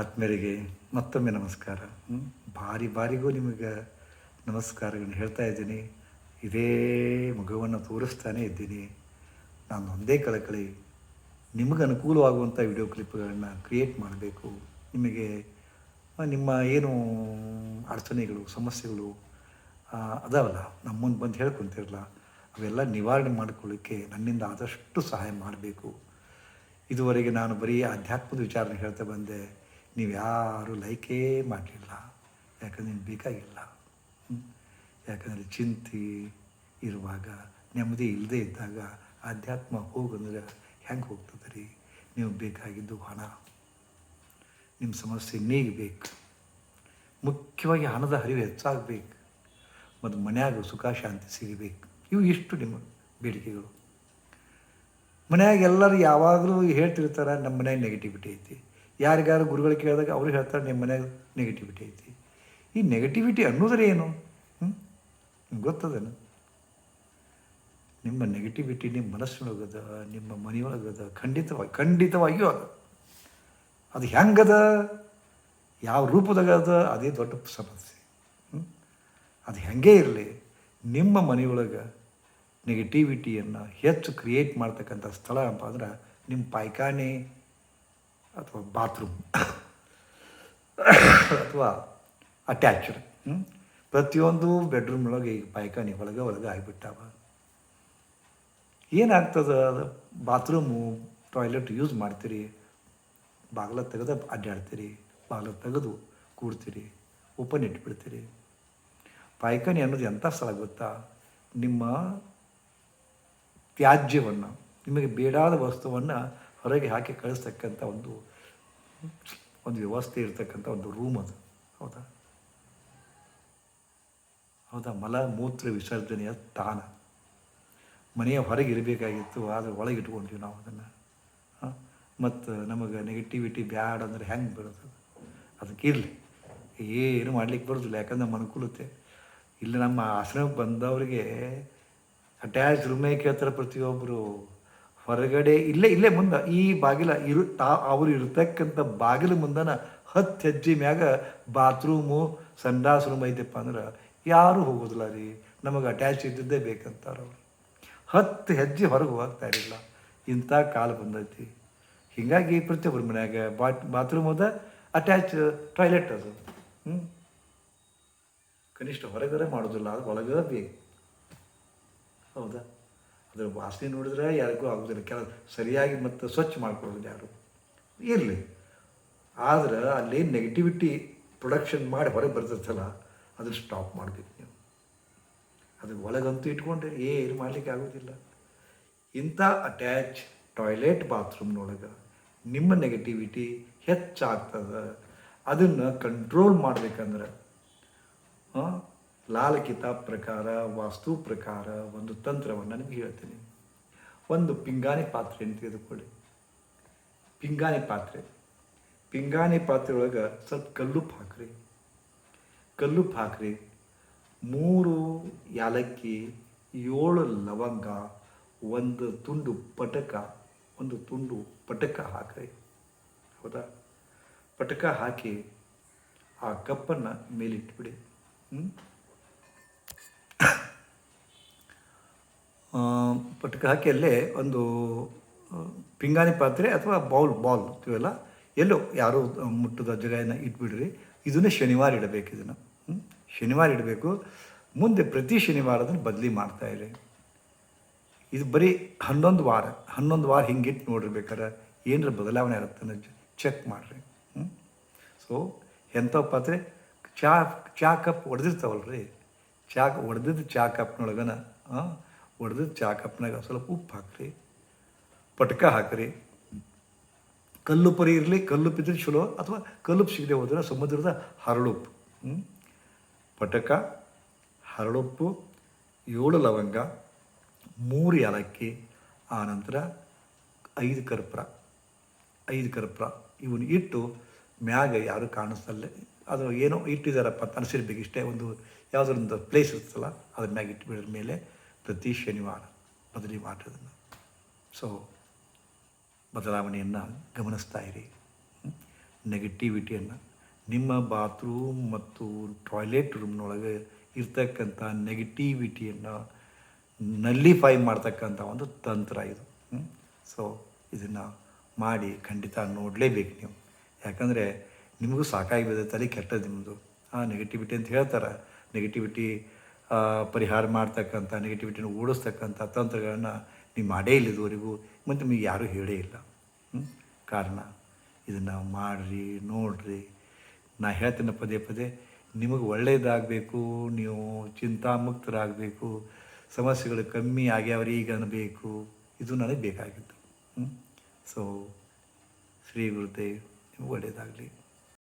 ಆತ್ಮೀಯರಿಗೆ ಮತ್ತೊಮ್ಮೆ ನಮಸ್ಕಾರ. ಭಾರಿ ಬಾರಿ ಬಾರಿಗೂ ನಿಮಗೆ ನಮಸ್ಕಾರಗಳನ್ನು ಹೇಳ್ತಾ ಇದ್ದೀನಿ. ಇದೇ ಮಗುವನ್ನು ತೋರಿಸ್ತಾನೆ ಇದ್ದೀನಿ. ನಾನು ಒಂದೇ ಕಳಕಳಿ, ನಿಮಗೆ ಅನುಕೂಲವಾಗುವಂಥ ವಿಡಿಯೋ ಕ್ಲಿಪ್ಗಳನ್ನು ಕ್ರಿಯೇಟ್ ಮಾಡಬೇಕು. ನಿಮಗೆ ನಿಮ್ಮ ಏನು ಅಡಚಣೆಗಳು, ಸಮಸ್ಯೆಗಳು ಅದಾವಲ್ಲ ನಮ್ಮ ಮುಂದೆ ಬಂದು ಹೇಳ್ಕೊಂತಿರಲ್ಲ ಅವೆಲ್ಲ ನಿವಾರಣೆ ಮಾಡಿಕೊಳ್ಳಿಕ್ಕೆ ನನ್ನಿಂದ ಆದಷ್ಟು ಸಹಾಯ ಮಾಡಬೇಕು. ಇದುವರೆಗೆ ನಾನು ಬರೀ ಆಧ್ಯಾತ್ಮದ ವಿಚಾರನ ಹೇಳ್ತಾ ಬಂದೆ. ನೀವು ಯಾರೂ ಲೈಕೇ ಮಾಡಲಿಲ್ಲ. ಯಾಕಂದ್ರೆ ನಿಮ್ಗೆ ಬೇಕಾಗಿಲ್ಲ? ಯಾಕಂದರೆ ಚಿಂತೆ ಇರುವಾಗ, ನೆಮ್ಮದಿ ಇಲ್ಲದೇ ಇದ್ದಾಗ ಆಧ್ಯಾತ್ಮ ಹೋಗಂದ್ರೆ ಹೆಂಗೆ ಹೋಗ್ತದೆ ರೀ ನೀವು ಬೇಕಾಗಿದ್ದು ಹಣ. ನಿಮ್ಮ ಸಮಸ್ಯೆ ನೀಗಬೇಕು ಮುಖ್ಯವಾಗಿ ಹಣದ ಹರಿವು ಹೆಚ್ಚಾಗಬೇಕು. ಮತ್ತು ಮನೆಯಾಗ ಸುಖ, ಶಾಂತಿ ಸಿಗಬೇಕು. ಇವು ಇಷ್ಟು ನಿಮ್ಮ ಬೇಡಿಕೆಗಳು. ಮನೆಯಾಗ ಎಲ್ಲರೂ ಯಾವಾಗಲೂ ಹೇಳ್ತಿರ್ತಾರೆ ನಮ್ಮ ಮನೆಯಾಗ ನೆಗೆಟಿವಿಟಿ ಐತಿ. ಯಾರಿಗಾರು ಗುರುಗಳು ಕೇಳಿದಾಗ ಅವರು ಹೇಳ್ತಾರೆ, ನಿಮ್ಮ ಮನೆಯಾಗ ನೆಗೆಟಿವಿಟಿ ಐತಿ. ಈ ನೆಗೆಟಿವಿಟಿ ಅನ್ನೋದ್ರೆ ಏನು? ಹ್ಞೂ ಗೊತ್ತದೇನು? ನಿಮ್ಮ ನೆಗೆಟಿವಿಟಿ ನಿಮ್ಮ ಮನಸ್ಸಿನೊಳಗದ, ನಿಮ್ಮ ಮನೆಯೊಳಗದ ಖಂಡಿತವಾಗಿ ಖಂಡಿತವಾಗಿಯೂ ಅದು. ಅದು ಹೆಂಗದ ಯಾವ ರೂಪದಾಗ ಅದ? ಅದೇ ದೊಡ್ಡ ಸಮಸ್ಯೆ? ಅದು ಹೆಂಗೆ ಇರಲಿ? ನಿಮ್ಮ ಮನೆಯೊಳಗೆ ನೆಗೆಟಿವಿಟಿಯನ್ನು ಹೆಚ್ಚು ಕ್ರಿಯೇಟ್ ಮಾಡ್ತಕ್ಕಂಥ ಸ್ಥಳ ಅಂತ ಅಂದ್ರೆ ನಿಮ್ಮ ಪಾಯ್ಖಾನೆ ಅಥವಾ ಬಾತ್ರೂಮ್ ಅಥವಾ ಅಟ್ಯಾಚ್ಡ್ ಪ್ರತಿಯೊಂದು ಬೆಡ್ರೂಮ್ ಒಳಗೆ ಈಗ ಪಾಯ್ಕಾನಿ ಒಳಗೆ ಒಳಗೆ ಆಗಿಬಿಟ್ಟಾವ. ಏನಾಗ್ತದೆ ಅದು? ಬಾತ್ರೂಮು ಟಾಯ್ಲೆಟ್ ಯೂಸ್ ಮಾಡ್ತೀರಿ, ಬಾಗಿಲ ತೆಗೆದ ಅಡ್ಡಾಡ್ತೀರಿ, ಬಾಗಿಲ ತೆಗೆದು ಕೂಡ್ತೀರಿ ಓಪನ್ ಇಟ್ಬಿಡ್ತೀರಿ. ಪಾಯ್ಕಾನಿ ಅನ್ನೋದು ಎಂಥ ಸ್ಥಳ ಗೊತ್ತಾ? ನಿಮ್ಮ ತ್ಯಾಜ್ಯವನ್ನು, ನಿಮಗೆ ಬೇಡಾದ ವಸ್ತುವನ್ನು ಹೊರಗೆ ಹಾಕಿ ಕಳಿಸ್ತಕ್ಕಂಥ ಒಂದು ಒಂದು ವ್ಯವಸ್ಥೆ ಇರತಕ್ಕಂಥ ಒಂದು ರೂಮ್ ಅದು. ಹೌದಾ? ಹೌದಾ? ಮಲ, ಮೂತ್ರ ವಿಸರ್ಜನೆಯ ತಾಣ. ಮನೆಯ ಹೊರಗೆ ಇರಬೇಕಾಗಿತ್ತು, ಆದರೆ ಒಳಗೆ ಇಟ್ಕೊಂಡ್ವಿ ನಾವು ಅದನ್ನು. ಮತ್ತು ನಮಗೆ ನೆಗೆಟಿವಿಟಿ ಬ್ಯಾಡ್ ಅಂದ್ರೆ ಹೆಂಗೆ ಬರೋದು ಅದಕ್ಕೆ ಇರಲಿ. ಏನು ಮಾಡ್ಲಿಕ್ಕೆ ಬರೋದಿಲ್ಲ, ಯಾಕಂದ್ರೆ ನಮ್ಮ ಅನುಕೂಲತೆ ಇಲ್ಲಿ ನಮ್ಮ ಆಶ್ರಮಕ್ಕೆ ಬಂದವರಿಗೆ ಅಟ್ಯಾಚ್ ರೂಮೇ ಕೇಳ್ತಾರೆ ಪ್ರತಿಯೊಬ್ಬರು ಹೊರಗಡೆ ಇಲ್ಲೇ ಇಲ್ಲೇ ಮುಂದೆ, ಈ ಬಾಗಿಲ ಇರು, ತಾ, ಅವರು ಇರ್ತಕ್ಕಂಥ ಬಾಗಿಲ ಮುಂದನ ಹತ್ತು ಹೆಜ್ಜೆ ಮ್ಯಾಗ ಬಾತ್ರೂಮು ಸಂಡಾಸ್ ರೂಮ್ ಐತೆಪ್ಪ ಅಂದ್ರೆ ಯಾರೂ ಹೋಗೋದಿಲ್ಲ ರೀ. ನಮಗೆ ಅಟ್ಯಾಚ್ ಇದ್ದದ್ದೇ ಬೇಕಂತಾರೆ ಅವರು. ಹತ್ತು ಹೆಜ್ಜೆ ಹೊರಗೆ ಹೋಗ್ತಾ ಇರಲಿಲ್ಲ ಇಂಥ ಕಾಲ ಬಂದೈತಿ. ಹೀಗಾಗಿ ಪ್ರತಿಯೊಬ್ಬರ ಮನ್ಯಾಗ ಬಾಟ್, ಬಾತ್ರೂಮ್ ಅದ ಅಟ್ಯಾಚ್ ಟಾಯ್ಲೆಟ್ ಅದು. ಹ್ಞೂ ಕನಿಷ್ಠ ಹೊರಗಡೆ ಮಾಡೋದಿಲ್ಲ, ಅದು ಒಳಗೆ ಬೇಕು. ಹೌದಾ? ಅದ್ರ ವಾಸನೆ ನೋಡಿದ್ರೆ ಯಾರಿಗೂ ಆಗೋದಿಲ್ಲ ಕೆಲ ಸರಿಯಾಗಿ ಮತ್ತು ಸ್ವಚ್ಛ ಮಾಡ್ಕೊಳ್ಳೋದು ಯಾರು. ಇರಲಿ. ಆದ್ರೆ ಅಲ್ಲಿ ನೆಗೆಟಿವಿಟಿ ಪ್ರೊಡಕ್ಷನ್ ಮಾಡಿ ಹೊರಗೆ ಬರ್ತಿರ್ತಲ್ಲ, ಅದನ್ನು ಸ್ಟಾಪ್ ಮಾಡಬೇಕು ನೀವು. ಅದು ಒಳಗಂತೂ ಇಟ್ಕೊಂಡ್ರೆ ಏನು ಮಾಡಲಿಕ್ಕೆ ಆಗೋದಿಲ್ಲ. ಇಂಥ ಅಟ್ಯಾಚ್ ಟಾಯ್ಲೆಟ್ ಬಾತ್ರೂಮ್ನೊಳಗೆ ನಿಮ್ಮ ನೆಗೆಟಿವಿಟಿ ಹೆಚ್ಚಾಗ್ತದೆ. ಅದನ್ನು ಕಂಟ್ರೋಲ್ ಮಾಡಬೇಕಂದ್ರೆ ಲಾಲ್ ಕಿತಾಬ್ ಪ್ರಕಾರ, ವಾಸ್ತು ಪ್ರಕಾರ ಒಂದು ತಂತ್ರವನ್ನು ನಿಮಗೆ ಹೇಳ್ತೀನಿ. ಒಂದು ಪಿಂಗಾಣಿ ಪಾತ್ರೆಯನ್ನು ತೆಗೆದುಕೊಳ್ಳಿ. ಪಿಂಗಾಣಿ ಪಾತ್ರೆ. ಪಿಂಗಾಣಿ ಪಾತ್ರೆ ಒಳಗೆ ಸ್ವಲ್ಪ ಕಲ್ಲುಪ್ಪು ಹಾಕ್ರಿ ಕಲ್ಲುಪ್ಪು ಹಾಕ್ರಿ ಮೂರು ಯಾಲಕ್ಕಿ, ಏಳು ಲವಂಗ, ಒಂದು ತುಂಡು ಪಟಕ, ಒಂದು ತುಂಡು ಪಟಕ ಹಾಕ್ರಿ. ಹೌದಾ? ಪಟಕ ಹಾಕಿ ಆ ಕಪ್ಪನ್ನು ಮೇಲಿಟ್ಬಿಡಿ. ಹ್ಮ್? ಪಟಕ ಹಾಕಿ ಅಲ್ಲೇ ಒಂದು ಪಿಂಗಾಣಿ ಪಾತ್ರೆ ಅಥವಾ ಬೌಲ್, ಬಾಲ್ ಇವೆಲ್ಲ ಎಲ್ಲೋ ಯಾರೂ ಮುಟ್ಟದ ಜಾಗನ ಇಟ್ಬಿಡ್ರಿ. ಇದನ್ನೇ ಶನಿವಾರ ಇಡಬೇಕು ಇದನ್ನು. ಶನಿವಾರ ಇಡಬೇಕು. ಮುಂದೆ ಪ್ರತಿ ಶನಿವಾರ ಅದನ್ನು ಬದಲಿ ಮಾಡ್ತಾ ಇರಿ. ಇದು ಬರೀ ಹನ್ನೊಂದು ವಾರ ಹನ್ನೊಂದು ವಾರ ಹಿಂಗಿಟ್ಟು ಬೇಕಾರೆ ಏನರ ಬದಲಾವಣೆ ಆಗುತ್ತೆ ಚೆಕ್ ಮಾಡಿರಿ. ಸೊ ಎಂಥ ಪಾತ್ರೆ? ಚಾ ಚಾ ಕಪ್ ಒಡೆದಿರ್ತಾವಲ್ರಿ. ಚಾ, ಒಡೆದಿದ್ದು ಚಾ ಕಪ್ನೊಳಗನ ಒಡೆದಿದ್ದು ಚಾ ಕಪ್ನಾಗ ಸ್ವಲ್ಪ ಉಪ್ಪು ಹಾಕ್ರಿ, ಪಟ್ಕ ಹಾಕ್ರಿ. ಪರಿ ಇರಲಿ, ಕಲ್ಲು ಇದ್ರೆ ಚಲೋ, ಅಥವಾ ಕಲ್ಲುಪ್ಪು ಸಿಗದೆ ಹೋದ್ರೆ ಸಮುದ್ರದ ಹರಳುಪ್ಪು ಪಟಕ, ಹರಳುಪ್ಪು, ಏಳು ಲವಂಗ, ಮೂರು ಏಲಕ್ಕಿ ಆನಂತರ ಐದು ಕರ್ಪೂರ ಐದು ಕರ್ಪೂರ ಇವನ್ನ ಇಟ್ಟು ಮ್ಯಾಗ ಯಾರು ಕಾಣಿಸ್ತಲ್ಲ, ಅದು ಏನೋ ಇಟ್ಟಿದ್ದಾರಪ್ಪ ಅಂತ ಅನಿಸಿರ್ಬೇಕು. ಇಷ್ಟೇ ಒಂದು ಯಾವುದೊಂದು ಪ್ಲೇಸ್ ಇರ್ತಲ್ಲ ಅದ್ರ ಮ್ಯಾಗ ಬಿಡಿದ ಮೇಲೆ ಪ್ರತಿ ಶನಿವಾರ ಬದಲಿ ಮಾಡೋದನ್ನು ಸೊ ಬದಲಾವಣೆಯನ್ನು ಗಮನಿಸ್ತಾ ಇರಿ. ನೆಗೆಟಿವಿಟಿಯನ್ನು ನಿಮ್ಮ ಬಾತ್ರೂಮ್ ಮತ್ತು ಟಾಯ್ಲೆಟ್ ರೂಮ್ನೊಳಗೆ ಇರ್ತಕ್ಕಂಥ ನೆಗೆಟಿವಿಟಿಯನ್ನು ನಲ್ಲಿಫೈ ಮಾಡ್ತಕ್ಕಂಥ ಒಂದು ತಂತ್ರ ಇದು. ಸೊ ಇದನ್ನು ಮಾಡಿ ಖಂಡಿತ ನೋಡಲೇಬೇಕು ನೀವು. ಯಾಕಂದರೆ ನಿಮಗೂ ಸಾಕಾಗಿ ಬಿದ್ದ ತಲೆ ಕೆಟ್ಟದ ನಿಮ್ಮದು ಆ ನೆಗೆಟಿವಿಟಿ ಅಂತ ಹೇಳ್ತಾರೆ. ನೆಗೆಟಿವಿಟಿ ಪರಿಹಾರ ಮಾಡ್ತಕ್ಕಂಥ ನೆಗೆಟಿವಿಟಿನ ಓಡಿಸ್ತಕ್ಕಂಥ ತಂತ್ರಗಳನ್ನು ನೀವು ಮಾಡೇ ಇಲ್ಲ ಇದುವರೆಗೂ ಮತ್ತು ನಿಮಗೆ ಯಾರೂ ಹೇಳೇ ಇಲ್ಲ. ಕಾರಣ, ಇದನ್ನು ಮಾಡಿರಿ, ನೋಡಿರಿ. ನಾ ಹೇಳ್ತೇನೆ ಪದೇ ಪದೇ, ನಿಮಗೆ ಒಳ್ಳೆಯದಾಗಬೇಕು ನೀವು ಚಿಂತಾಮುಕ್ತರಾಗಬೇಕು, ಸಮಸ್ಯೆಗಳು ಕಮ್ಮಿ ಆಗ್ಯಾವ್ರಿ ಈಗ ಅನ್ನಬೇಕು ಇದು ನನಗೆ ಬೇಕಾಗಿತ್ತು. ಸೊ ಶ್ರೀ ಗುರುದೇವ್, ನಿಮ್ಗೆ ಒಳ್ಳೆಯದಾಗಲಿ